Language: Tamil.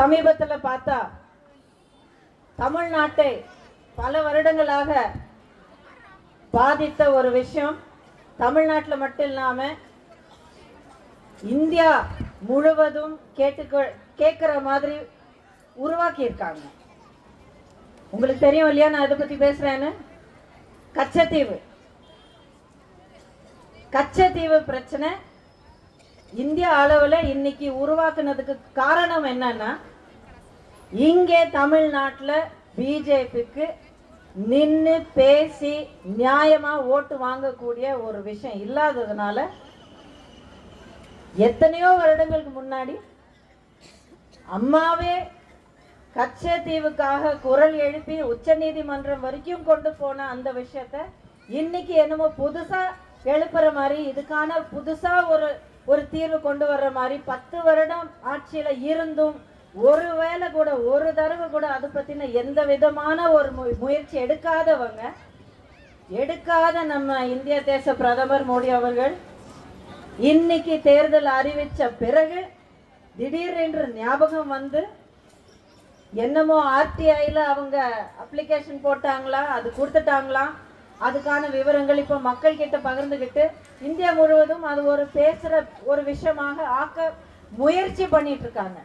சமீபத்தில் பார்த்தா தமிழ்நாட்டை பல வருடங்களாக பாதித்த ஒரு விஷயம். தமிழ்நாட்டில் மட்டும் இல்லாமல் இந்தியா முழுவதும் கேட்டுக்க கேட்குற மாதிரி உருவாக்கியிருக்காங்க. உங்களுக்கு தெரியும் இல்லையா? நான் இதை பற்றி பேசுகிறேன்னு கச்சத்தீவு. கச்சத்தீவு பிரச்சனை இந்திய அளவில் இன்னைக்கு உருவாக்குனதுக்கு காரணம் என்னன்னா இங்கே தமிழ்நாட்டில் பிஜேபிக்கு நின்று பேசி நியாயமா ஓட்டு வாங்கக்கூடிய ஒரு விஷயம் இல்லாததுனால எத்தனையோ வருடங்களுக்கு முன்னாடி அம்மாவே கச்சத்தீவுக்காக குரல் எழுப்பி உச்சநீதிமன்றம் வரைக்கும் கொண்டு போன அந்த விஷயத்த இன்னைக்கு என்னமோ புதுசா எழுப்புற மாதிரி இதுக்கான புதுசா ஒரு ஒரு தீர்வு கொண்டு வர்ற மாதிரி பத்து வருடம் ஆட்சியில இருந்தும் ஒரு வேளை கூட ஒரு தடவை கூட அதை பற்றின எந்த விதமான ஒரு மு- முயற்சி எடுக்காதவங்க எடுக்காத நம்ம இந்திய தேச பிரதமர் மோடி அவர்கள் இன்னைக்கு தேர்தல் அறிவித்த பிறகு திடீரென்று ஞாபகம் வந்து என்னமோ ஆர்டிஐயில் அவங்க அப்ளிகேஷன் போட்டாங்களா அது கொடுத்துட்டாங்களா அதுக்கான விவரங்கள் இப்போ மக்கள் கிட்ட பகிர்ந்துக்கிட்டு இந்தியா முழுவதும் அது ஒரு பேசுகிற ஒரு விஷயமாக ஆக்க முயற்சி பண்ணிட்டு இருக்காங்க.